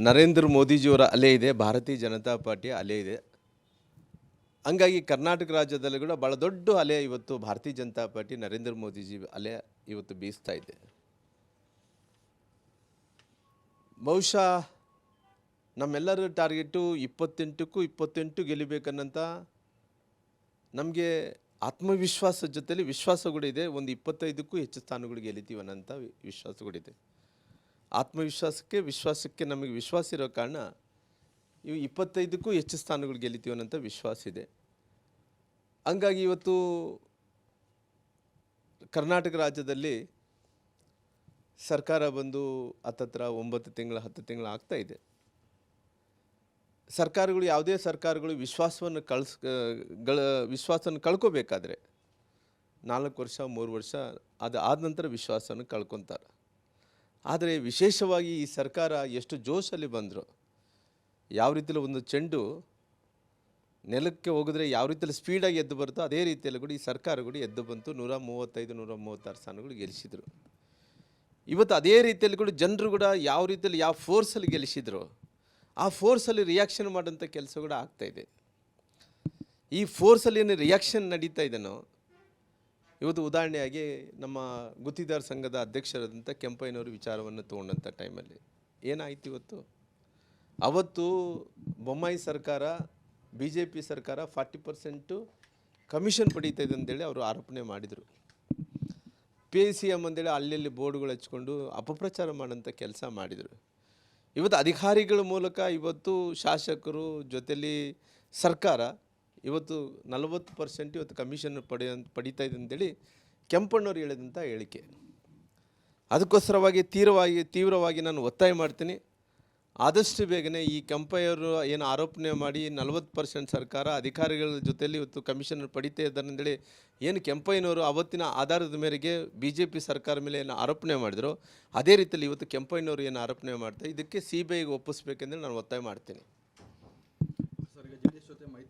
ನರೇಂದ್ರ ಮೋದಿಜಿಯವರ ಅಲೆ ಇದೆ, ಭಾರತೀಯ ಜನತಾ ಪಾರ್ಟಿಯ ಅಲೆ ಇದೆ. ಹಂಗಾಗಿ ಕರ್ನಾಟಕ ರಾಜ್ಯದಲ್ಲಿ ಕೂಡ ಭಾಳ ದೊಡ್ಡ ಅಲೆ ಇವತ್ತು ಭಾರತೀಯ ಜನತಾ ಪಾರ್ಟಿ ನರೇಂದ್ರ ಮೋದಿಜಿ ಅಲೆ ಇವತ್ತು ಬೀಸ್ತಾ ಇದೆ. ಬಹುಶಃ ನಮ್ಮೆಲ್ಲರ ಟಾರ್ಗೆಟು ಇಪ್ಪತ್ತೆಂಟಕ್ಕೂ ಇಪ್ಪತ್ತೆಂಟು ಗೆಲ್ಲಬೇಕನ್ನಂತ ನಮಗೆ ಆತ್ಮವಿಶ್ವಾಸ ಜೊತೆಯಲ್ಲಿ ವಿಶ್ವಾಸ ಕೂಡ ಇದೆ. ಒಂದು ಇಪ್ಪತ್ತೈದಕ್ಕೂ ಹೆಚ್ಚು ಸ್ಥಾನಗಳು ಗೆಲ್ಲಿತೀವಿ ಅನ್ನೋಂಥ ವಿ- ವಿಶ್ವಾಸ ಕೂಡ ಇದೆ ಆತ್ಮವಿಶ್ವಾಸಕ್ಕೆ, ವಿಶ್ವಾಸಕ್ಕೆ ನಮಗೆ ವಿಶ್ವಾಸ ಇರೋ ಕಾರಣ ಇವು ಇಪ್ಪತ್ತೈದಕ್ಕೂ ಹೆಚ್ಚು ಸ್ಥಾನಗಳು ಗೆಲ್ಲಿತೀವಿ ಅನ್ನೋಂಥ ವಿಶ್ವಾಸ ಇದೆ. ಹಂಗಾಗಿ ಇವತ್ತು ಕರ್ನಾಟಕ ರಾಜ್ಯದಲ್ಲಿ ಸರ್ಕಾರ ಬಂದು ಹತ್ತತ್ರ ಒಂಬತ್ತು ತಿಂಗಳು, ಹತ್ತು ತಿಂಗಳು ಆಗ್ತಾ ಇದೆ. ಸರ್ಕಾರಗಳು ಯಾವುದೇ ಸರ್ಕಾರಗಳು ವಿಶ್ವಾಸವನ್ನು ಕಳ್ಸ್, ಗಳ, ವಿಶ್ವಾಸವನ್ನು ಕಳ್ಕೋಬೇಕಾದ್ರೆ ನಾಲ್ಕು ವರ್ಷ, ಮೂರು ವರ್ಷ ಅದು ಆದ ನಂತರ ವಿಶ್ವಾಸವನ್ನು ಕಳ್ಕೊತಾರೆ. ಆದರೆ ವಿಶೇಷವಾಗಿ ಈ ಸರ್ಕಾರ ಎಷ್ಟು ಜೋಶಲ್ಲಿ ಬಂದರು, ಯಾವ ರೀತಿಯಲ್ಲಿ ಒಂದು ಚೆಂಡು ನೆಲಕ್ಕೆ ಹೋಗಿದ್ರೆ ಯಾವ ರೀತಿಯಲ್ಲಿ ಸ್ಪೀಡಾಗಿ ಎದ್ದು ಬರುತ್ತೋ ಅದೇ ರೀತಿಯಲ್ಲಿ ಕೂಡ ಈ ಸರ್ಕಾರ ಕೂಡ ಎದ್ದು ಬಂತು. ನೂರ ಮೂವತ್ತೈದು, ನೂರ ಮೂವತ್ತಾರು ಸ್ಥಾನಗಳು ಗೆಲ್ಲಿಸಿದರು ಇವತ್ತು ಅದೇ ರೀತಿಯಲ್ಲಿ ಕೂಡ ಜನರು ಕೂಡ ಯಾವ ರೀತಿಯಲ್ಲಿ ಯಾವ ಫೋರ್ಸಲ್ಲಿ ಗೆಲ್ಲಿಸಿದ್ರು ಆ ಫೋರ್ಸಲ್ಲಿ ರಿಯಾಕ್ಷನ್ ಮಾಡೋಂಥ ಕೆಲಸ ಕೂಡ ಆಗ್ತಾಯಿದೆ ಈ ಫೋರ್ಸಲ್ಲಿ ಏನು ರಿಯಾಕ್ಷನ್ ನಡೀತಾ ಇದೆನೋ ಇವತ್ತು ಉದಾಹರಣೆಯಾಗಿ ನಮ್ಮ ಗುತ್ತಿದಾರ ಸಂಘದ ಅಧ್ಯಕ್ಷರಾದಂಥ ಕೆಂಪಯ್ಯನವರು ವಿಚಾರವನ್ನು ತೊಗೊಂಡಂಥ ಟೈಮಲ್ಲಿ. ಏನಾಯ್ತು ಇವತ್ತು? ಅವತ್ತು ಬೊಮ್ಮಾಯಿ ಸರ್ಕಾರ ಬಿ ಜೆ ಪಿ ಸರ್ಕಾರ ಫಾರ್ಟಿ ಪರ್ಸೆಂಟು ಕಮಿಷನ್ ಪಡೀತಾ ಇದೆ ಅಂತೇಳಿ ಅವರು ಆರೋಪಣೆ ಮಾಡಿದರು. ಪಿ ಐ ಸಿ ಎಂ ಅಂದೇಳಿ ಅಲ್ಲಲ್ಲಿ ಬೋರ್ಡ್ಗಳು ಹಚ್ಕೊಂಡು ಅಪಪ್ರಚಾರ ಮಾಡೋಂಥ ಕೆಲಸ ಮಾಡಿದರು. ಇವತ್ತು ಅಧಿಕಾರಿಗಳ ಮೂಲಕ ಇವತ್ತು ಶಾಸಕರು ಜೊತೆಯಲ್ಲಿ ಸರ್ಕಾರ ಇವತ್ತು ನಲವತ್ತು ಪರ್ಸೆಂಟ್ ಇವತ್ತು ಕಮಿಷನ್ ಪಡೆಯ ಪಡೀತಾ ಇದೆ ಅಂತೇಳಿ ಕೆಂಪಣ್ಣವ್ರು ಹೇಳಿದಂಥ ಹೇಳಿಕೆ. ಅದಕ್ಕೋಸ್ಕರವಾಗಿ ತೀವ್ರವಾಗಿ ತೀವ್ರವಾಗಿ ನಾನು ಒತ್ತಾಯ ಮಾಡ್ತೀನಿ. ಆದಷ್ಟು ಬೇಗನೆ ಈ ಕೆಂಪಯ್ಯವರು ಏನು ಆರೋಪಣೆ ಮಾಡಿ ನಲವತ್ತು ಪರ್ಸೆಂಟ್ ಸರ್ಕಾರ ಅಧಿಕಾರಿಗಳ ಜೊತೆಯಲ್ಲಿ ಇವತ್ತು ಕಮಿಷನ್ ಪಡಿತಾ ಇದ್ದಾರೆ ಅಂತೇಳಿ ಏನು ಕೆಂಪಯ್ಯನವರು ಅವತ್ತಿನ ಆಧಾರದ ಮೇರೆಗೆ ಬಿ ಜೆ ಪಿ ಸರ್ಕಾರ ಮೇಲೆ ಏನು ಆರೋಪಣೆ ಮಾಡಿದ್ರು, ಅದೇ ರೀತಿಯಲ್ಲಿ ಇವತ್ತು ಕೆಂಪಯ್ಯನವರು ಏನು ಆರೋಪಣೆ ಮಾಡ್ತಾರೆ ಇದಕ್ಕೆ ಸಿ ಬಿ ಐಗೆ ಒಪ್ಪಿಸ್ಬೇಕೆಂದ್ರೆ ನಾನು ಒತ್ತಾಯ ಮಾಡ್ತೀನಿ ಸರ್ ಈಗ ಜೆ ಡಿ ಎಸ್ ಜೊತೆ ಮೈತ್ರಿ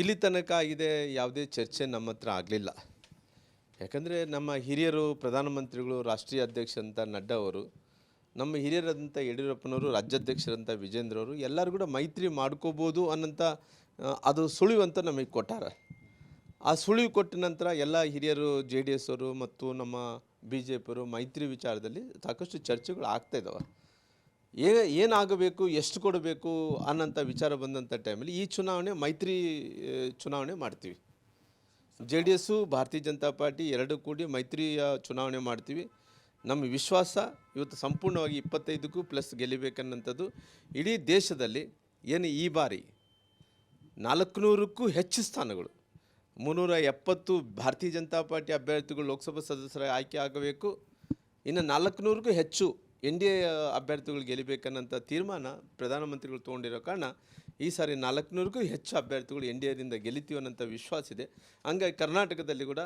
ಇಲ್ಲಿ ತನಕ ಆಗಿದೆ, ಯಾವುದೇ ಚರ್ಚೆ ನಮ್ಮ ಹತ್ರ ಆಗಲಿಲ್ಲ. ಯಾಕಂದರೆ ನಮ್ಮ ಹಿರಿಯರು, ಪ್ರಧಾನಮಂತ್ರಿಗಳು, ರಾಷ್ಟ್ರೀಯ ಅಧ್ಯಕ್ಷ ಅಂತ ನಡ್ಡಾ ಅವರು, ನಮ್ಮ ಹಿರಿಯರಾದಂಥ ಯಡಿಯೂರಪ್ಪನವರು ರಾಜ್ಯಾಧ್ಯಕ್ಷರಂಥ ವಿಜೇಂದ್ರ ಅವರು, ಎಲ್ಲರೂ ಕೂಡ ಮೈತ್ರಿ ಮಾಡ್ಕೋಬೋದು ಅನ್ನೋಂಥ ಅದು ಸುಳಿವು ಅಂತ ನಮಗೆ ಕೊಟ್ಟಾರ. ಆ ಸುಳಿವು ಕೊಟ್ಟ ನಂತರ ಎಲ್ಲ ಹಿರಿಯರು, ಜೆ ಡಿ ಎಸ್ ಅವರು ಮತ್ತು ನಮ್ಮ ಬಿ ಜೆ ಪಿಯವರು ಮೈತ್ರಿ ವಿಚಾರದಲ್ಲಿ ಸಾಕಷ್ಟು ಚರ್ಚೆಗಳು ಆಗ್ತಾ ಇದ್ದಾವೆ ಏ, ಏನಾಗಬೇಕು, ಎಷ್ಟು ಕೊಡಬೇಕು ಅನ್ನೋಂಥ ವಿಚಾರ ಬಂದಂಥ ಟೈಮಲ್ಲಿ ಈ ಚುನಾವಣೆ, ಮೈತ್ರಿ ಚುನಾವಣೆ ಮಾಡ್ತೀವಿ. ಜೆ ಡಿ ಎಸ್ಸು ಭಾರತೀಯ ಜನತಾ ಪಾರ್ಟಿ ಎರಡು ಕೂಡಿ ಮೈತ್ರಿಯ ಚುನಾವಣೆ ಮಾಡ್ತೀವಿ. ನಮ್ಮ ವಿಶ್ವಾಸ ಇವತ್ತು ಸಂಪೂರ್ಣವಾಗಿ ಇಪ್ಪತ್ತೈದಕ್ಕೂ ಪ್ಲಸ್ ಗೆಲ್ಲಬೇಕನ್ನಂಥದ್ದು ಇಡೀ ದೇಶದಲ್ಲಿ ಏನು ಈ ಬಾರಿ ನಾಲ್ಕುನೂರಕ್ಕೂ ಹೆಚ್ಚು ಸ್ಥಾನಗಳು, ಮುನ್ನೂರ ಎಪ್ಪತ್ತು ಭಾರತೀಯ ಜನತಾ ಪಾರ್ಟಿ ಅಭ್ಯರ್ಥಿಗಳು ಲೋಕಸಭಾ ಸದಸ್ಯರ ಆಯ್ಕೆ ಆಗಬೇಕು, ಇನ್ನು ನಾಲ್ಕುನೂರಕ್ಕೂ ಹೆಚ್ಚು ಎನ್ ಡಿ ಎ ಅಭ್ಯರ್ಥಿಗಳು ಗೆಲ್ಲಬೇಕನ್ನಂಥ ತೀರ್ಮಾನ ಪ್ರಧಾನಮಂತ್ರಿಗಳು ತೊಗೊಂಡಿರೋ ಕಾರಣ ಈ ಸಾರಿ ನಾಲ್ಕುನೂರಕ್ಕೂ ಹೆಚ್ಚು ಅಭ್ಯರ್ಥಿಗಳು ಎನ್ ಡಿ ಎದಿಂದ ಗೆಲ್ಲಿತೀವಿ ಅನ್ನೋಂಥ ವಿಶ್ವಾಸ ಇದೆ. ಹಂಗಾಗಿ ಕರ್ನಾಟಕದಲ್ಲಿ ಕೂಡ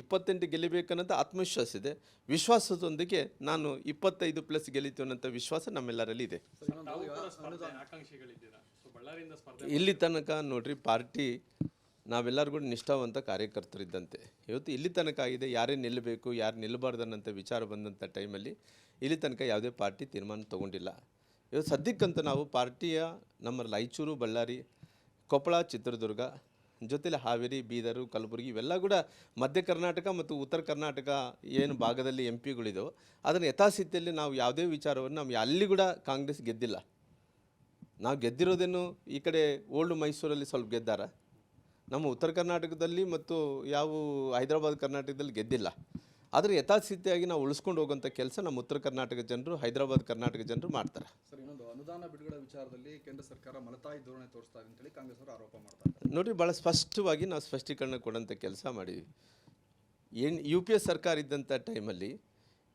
ಇಪ್ಪತ್ತೆಂಟು ಗೆಲ್ಲಬೇಕನ್ನೋಂಥ ಆತ್ಮವಿಶ್ವಾಸ ಇದೆ. ವಿಶ್ವಾಸದೊಂದಿಗೆ ನಾನು ಇಪ್ಪತ್ತೈದು ಪ್ಲಸ್ ಗೆಲ್ಲಿತೀವಿ ಅನ್ನೋಂಥ ವಿಶ್ವಾಸ ನಮ್ಮೆಲ್ಲರಲ್ಲಿ ಇದೆ. ಇಲ್ಲಿ ತನಕ ನೋಡ್ರಿ ಪಾರ್ಟಿ ನಾವೆಲ್ಲರೂ ಕೂಡ ನಿಷ್ಠಾವಂತ ಕಾರ್ಯಕರ್ತರಿದ್ದಂತೆ ಇವತ್ತು ಇಲ್ಲಿ ತನಕ ಆಗಿದೆ, ಯಾರೇ ನಿಲ್ಲಬೇಕು, ಯಾರು ನಿಲ್ಲಬಾರ್ದು ಅನ್ನೋಂಥ ವಿಚಾರ ಬಂದಂಥ ಟೈಮಲ್ಲಿ ಇಲ್ಲಿ ತನಕ ಯಾವುದೇ ಪಾರ್ಟಿ ತೀರ್ಮಾನ ತೊಗೊಂಡಿಲ್ಲ. ಇವತ್ತು ಸದ್ಯಕ್ಕಂತ ನಾವು ಪಾರ್ಟಿಯ ನಮ್ಮ ರಾಯಚೂರು, ಬಳ್ಳಾರಿ, ಕೊಪ್ಪಳ, ಚಿತ್ರದುರ್ಗ, ಜೊತೆಲಿ ಹಾವೇರಿ, ಬೀದರು, ಕಲಬುರಗಿ ಇವೆಲ್ಲ ಕೂಡ ಮಧ್ಯ ಕರ್ನಾಟಕ ಮತ್ತು ಉತ್ತರ ಕರ್ನಾಟಕ ಏನು ಭಾಗದಲ್ಲಿ ಎಂ ಪಿಗಳಿದೆಯೋ ಅದನ್ನು ಯಥಾಸ್ಥಿತಿಯಲ್ಲಿ ನಾವು ಯಾವುದೇ ವಿಚಾರವನ್ನು ನಾವು ಅಲ್ಲಿ ಕೂಡ ಕಾಂಗ್ರೆಸ್ ಗೆದ್ದಿಲ್ಲ. ನಾವು ಗೆದ್ದಿರೋದೇನು ಈ ಕಡೆ ಓಲ್ಡ್ ಮೈಸೂರಲ್ಲಿ ಸ್ವಲ್ಪ ಗೆದ್ದಾರ? ನಮ್ಮ ಉತ್ತರ ಕರ್ನಾಟಕದಲ್ಲಿ ಮತ್ತು ಯಾವ ಹೈದರಾಬಾದ್ ಕರ್ನಾಟಕದಲ್ಲಿ ಗೆದ್ದಿಲ್ಲ. ಆದರೆ ಯಥಾಸ್ಥಿತಿಯಾಗಿ ನಾವು ಉಳಿಸ್ಕೊಂಡು ಹೋಗುವಂಥ ಕೆಲಸ ನಮ್ಮ ಉತ್ತರ ಕರ್ನಾಟಕ ಜನರು ಹೈದರಾಬಾದ್ ಕರ್ನಾಟಕ ಜನರು ಮಾಡ್ತಾರೆ. ಸರ್ ಇನ್ನೊಂದು ಅನುದಾನ ಬಿಡುಗಡೆ ವಿಚಾರದಲ್ಲಿ ಕೇಂದ್ರ ಸರ್ಕಾರ ಮಲತಾಯಿ ಧೋರಣೆ ತೋರಿಸ್ತಾ ಇದೆ ಅಂತೇಳಿ ಕಾಂಗ್ರೆಸ್ ಅವರು ಆರೋಪ ಮಾಡ್ತಾರೆ ನೋಡಿ ಭಾಳ ಸ್ಪಷ್ಟವಾಗಿ ನಾವು ಸ್ಪಷ್ಟೀಕರಣ ಕೊಡೋಂಥ ಕೆಲಸ ಮಾಡಿದ್ವಿ. ಏನು ಯು ಪಿ ಎಸ್ ಸರ್ಕಾರ ಇದ್ದಂಥ ಟೈಮಲ್ಲಿ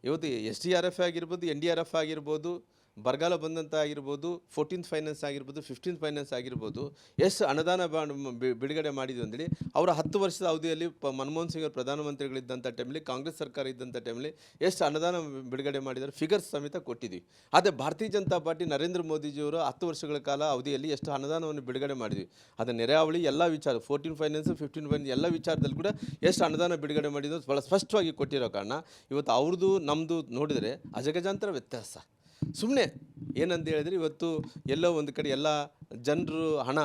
ಇವತ್ತು ಎಸ್ ಡಿ ಆರ್ ಎಫ್ ಆಗಿರ್ಬೋದು ಎನ್ ಡಿ ಆರ್ ಎಫ್ ಆಗಿರ್ಬೋದು ಬರಗಾಲ ಬಂದಂಥ ಆಗಿರ್ಬೋದು ಫೋರ್ಟೀನ್ ಫೈನಾನ್ಸ್ ಆಗಿರ್ಬೋದು ಫಿಫ್ಟೀನ್ ಫೈನಾನ್ಸ್ ಆಗಿರ್ಬೋದು ಎಷ್ಟು ಅನುದಾನ ಬಿಡುಗಡೆ ಮಾಡಿದ್ವಿ ಅಂತೇಳಿ ಅವರ ಹತ್ತು ವರ್ಷದ ಅವಧಿಯಲ್ಲಿ ಮನಮೋಹನ್ ಸಿಂಗ್ ಅವರು ಪ್ರಧಾನಮಂತ್ರಿಗಳಿದ್ದಂಥ ಟೈಮಲ್ಲಿ ಕಾಂಗ್ರೆಸ್ ಸರ್ಕಾರ ಇದ್ದಂಥ ಟೈಮಲ್ಲಿ ಎಷ್ಟು ಅನುದಾನ ಬಿಡುಗಡೆ ಮಾಡಿದ್ದಾರೆ ಫಿಗರ್ಸ್ ಸಮೇತ ಕೊಟ್ಟಿದ್ವಿ. ಆದರೆ ಭಾರತೀಯ ಜನತಾ ಪಾರ್ಟಿ ನರೇಂದ್ರ ಮೋದಿಜಿಯವರು ಹತ್ತು ವರ್ಷಗಳ ಕಾಲ ಅವಧಿಯಲ್ಲಿ ಎಷ್ಟು ಅನುದಾನವನ್ನು ಬಿಡುಗಡೆ ಮಾಡಿದ್ವಿ. ಅದು ನೆರೆಹಾವಳಿ ಎಲ್ಲ ವಿಚಾರ ಫೋರ್ಟೀನ್ ಫೈನಾನ್ಸ್ ಫಿಫ್ಟೀನ್ ಫೈನಾನ್ಸ್ ಎಲ್ಲ ವಿಚಾರದಲ್ಲಿ ಕೂಡ ಎಷ್ಟು ಅನುದಾನ ಬಿಡುಗಡೆ ಮಾಡಿದ್ರು ಭಾಳ ಸ್ಪಷ್ಟವಾಗಿ ಕೊಟ್ಟಿರೋ ಕಾರಣ ಇವತ್ತು ಅವ್ರದ್ದು ನಮ್ಮದು ನೋಡಿದರೆ ಅಜಗಜಾಂತರ ವ್ಯತ್ಯಾಸ. ಸುಮ್ಮನೆ ಏನಂತ ಹೇಳಿದ್ರೆ ಇವತ್ತು ಎಲ್ಲೋ ಒಂದು ಕಡೆ ಎಲ್ಲ ಜನರು ಹಣ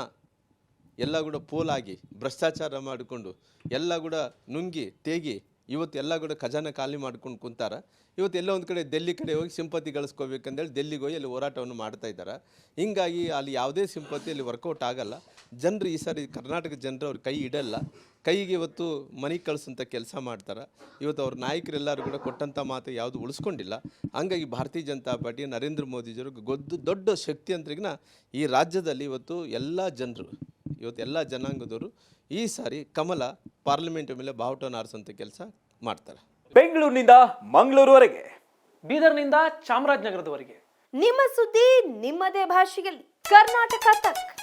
ಎಲ್ಲ ಕೂಡ ಪೋಲಾಗಿ ಭ್ರಷ್ಟಾಚಾರ ಮಾಡಿಕೊಂಡು ಎಲ್ಲ ಕೂಡ ನುಂಗಿ ತೇಗಿ ಇವತ್ತು ಎಲ್ಲ ಕೂಡ ಖಜಾನೆ ಖಾಲಿ ಮಾಡ್ಕೊಂಡು ಕುಂತಾರೆ. ಇವತ್ತು ಎಲ್ಲ ಒಂದು ಕಡೆ ಡೆಲ್ಲಿ ಕಡೆ ಹೋಗಿ ಸಿಂಪತಿ ಗಳಿಸ್ಕೋಬೇಕಂದೇಳಿ ಡೆಲ್ಲಿಗೆ ಹೋಗಿ ಅಲ್ಲಿ ಹೋರಾಟವನ್ನು ಮಾಡ್ತಾ ಇದ್ದಾರೆ. ಹಿಂಗಾಗಿ ಅಲ್ಲಿ ಯಾವುದೇ ಸಿಂಪತಿ ಅಲ್ಲಿ ವರ್ಕೌಟ್ ಆಗಲ್ಲ. ಜನರು ಈ ಸಾರಿ ಕರ್ನಾಟಕ ಜನರು ಅವ್ರ ಕೈ ಇಡಲ್ಲ. ಕೈಗೆ ಇವತ್ತು ಮನೆ ಕಳಿಸೋಂಥ ಕೆಲಸ ಮಾಡ್ತಾರೆ. ಇವತ್ತು ಅವ್ರ ನಾಯಕರೆಲ್ಲರೂ ಕೂಡ ಕೊಟ್ಟಂಥ ಮಾತು ಯಾವುದು ಉಳಿಸ್ಕೊಂಡಿಲ್ಲ. ಹಂಗಾಗಿ ಭಾರತೀಯ ಜನತಾ ಪಾರ್ಟಿ ನರೇಂದ್ರ ಮೋದಿಜಿಯವರು ಗೊದ್ದು ದೊಡ್ಡ ಶಕ್ತಿ ಅಂತಗಿನ ಈ ರಾಜ್ಯದಲ್ಲಿ ಇವತ್ತು ಎಲ್ಲ ಜನರು, ಇವತ್ತು ಎಲ್ಲ ಜನಾಂಗದವರು ಈ ಸಾರಿ ಕಮಲ ಪಾರ್ಲಿಮೆಂಟ್ ಮೇಲೆ ಬಾವುಟವನ್ನು ಆರಿಸೋಂಥ ಕೆಲಸ ಮಾಡ್ತಾರೆ. ಬೆಂಗಳೂರಿನಿಂದ ಮಂಗಳೂರುವರೆಗೆ ಬೀದರ್ನಿಂದ ಚಾಮರಾಜನಗರದವರೆಗೆ. ನಿಮ್ಮ ಸುದ್ದಿ ನಿಮ್ಮದೇ ಭಾಷೆಯಲ್ಲಿ. ಕರ್ನಾಟಕ ತಕ್.